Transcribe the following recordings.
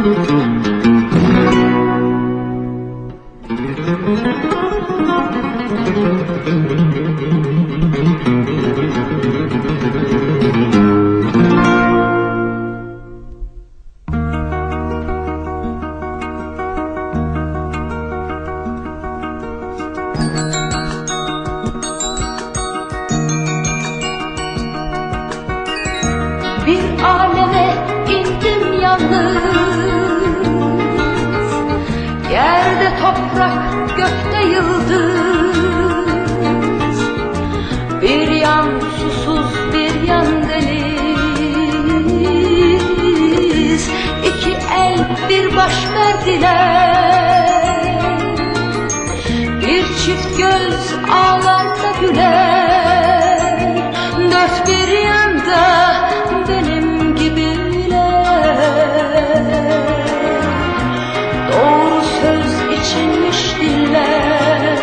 Bir aleme indim yalnız. Bir baş verdiler. Bir çift göz ağlar da güler. Dört bir yanda benim gibiler. Doğru söz içinmiş diller.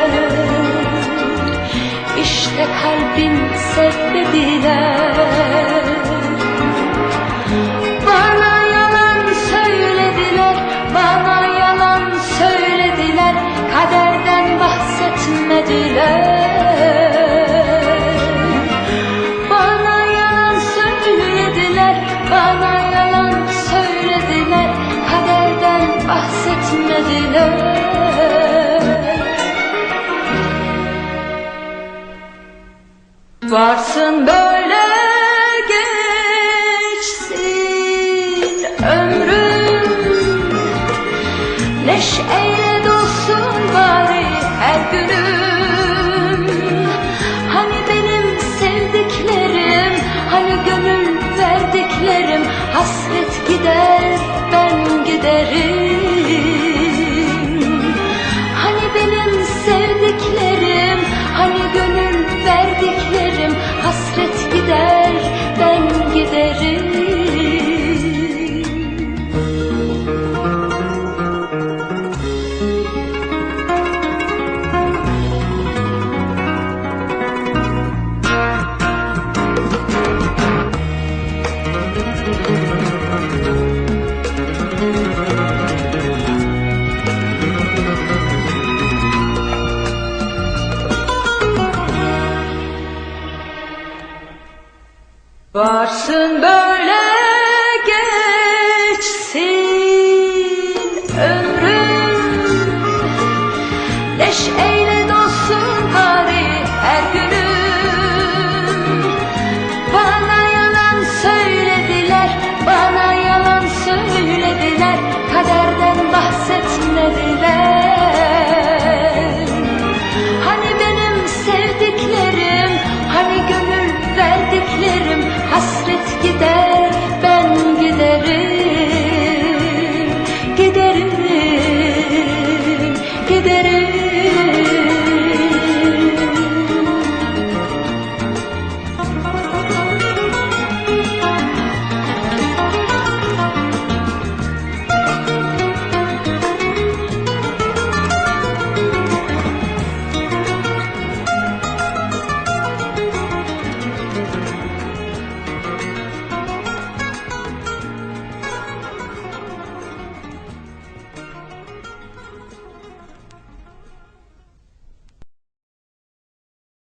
İşte kalbin sevmediler Varsın böyle geçsin ömrüm. Neşeyle dolsun bari her günüm Varsın böyle geçsin. Öl